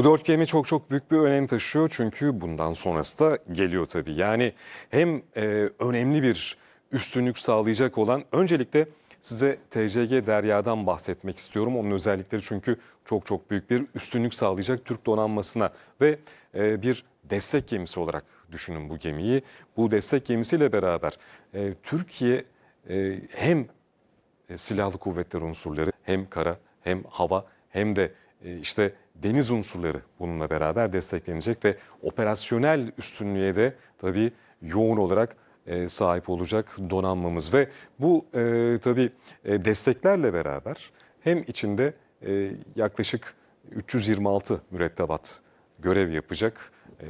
Bu dört gemi çok çok büyük bir önem taşıyor çünkü bundan sonrası da geliyor tabii. Yani hem e, önemli bir üstünlük sağlayacak olan öncelikle size TCG Derya'dan bahsetmek istiyorum. Onun özellikleri çünkü çok çok büyük bir üstünlük sağlayacak Türk donanmasına ve e, bir destek gemisi olarak düşünün bu gemiyi. Bu destek gemisiyle beraber e, Türkiye e, hem e, silahlı kuvvetler unsurları hem kara hem hava hem de işte deniz unsurları bununla beraber desteklenecek ve operasyonel üstünlüğe de tabii yoğun olarak e, sahip olacak donanmamız ve bu e, tabii e, desteklerle beraber hem içinde e, yaklaşık 326 mürettebat görev yapacak e,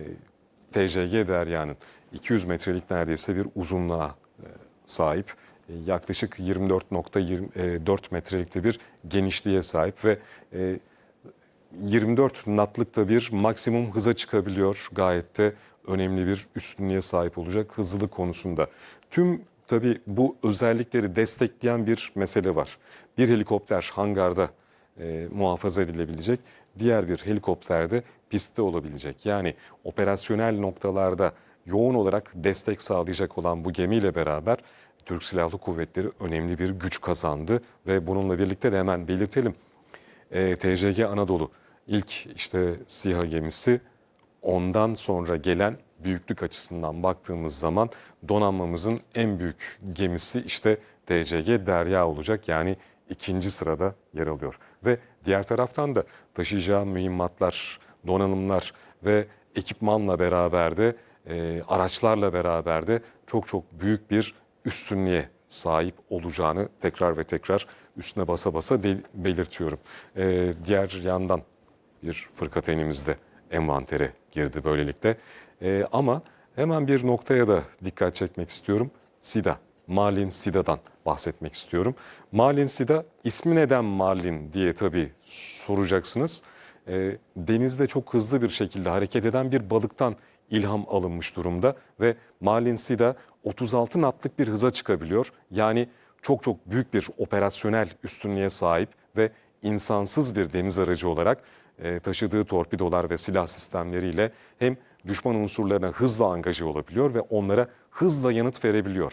TCG Derya'nın 200 metrelik neredeyse bir uzunluğa e, sahip. E, Yaklaşık 24.4 metrelikte bir genişliğe sahip ve e, 24 knotlıkta bir maksimum hıza çıkabiliyor. Gayet de önemli bir üstünlüğe sahip olacak hızlılık konusunda. Tüm tabii bu özellikleri destekleyen bir mesele var. Bir helikopter hangarda e, muhafaza edilebilecek, diğer bir helikopter de pistte olabilecek. Yani operasyonel noktalarda yoğun olarak destek sağlayacak olan bu gemiyle beraber Türk Silahlı Kuvvetleri önemli bir güç kazandı ve bununla birlikte de hemen belirtelim. E, TCG Anadolu ilk işte SİHA gemisi ondan sonra gelen büyüklük açısından baktığımız zaman donanmamızın en büyük gemisi işte TCG Derya olacak. Yani ikinci sırada yer alıyor. Ve diğer taraftan da taşıyacağı mühimmatlar, donanımlar ve ekipmanla beraber de e, araçlarla beraber de çok çok büyük bir üstünlüğe sahip olacağını tekrar ve tekrar üstüne basa basa belirtiyorum. E, diğer yandan bir fırkateynimiz de envantere girdi böylelikle. E, ama hemen bir noktaya da dikkat çekmek istiyorum. SIDA, Malin SIDA'dan bahsetmek istiyorum. Malin SIDA ismi neden Malin diye tabii soracaksınız. E, denizde çok hızlı bir şekilde hareket eden bir balıktan ilham alınmış durumda ve Malin SIDA 36 knotlık bir hıza çıkabiliyor. Yani çok çok büyük bir operasyonel üstünlüğe sahip ve insansız bir deniz aracı olarak e, taşıdığı torpidolar ve silah sistemleriyle hem düşman unsurlarına hızla angaje olabiliyor ve onlara hızla yanıt verebiliyor.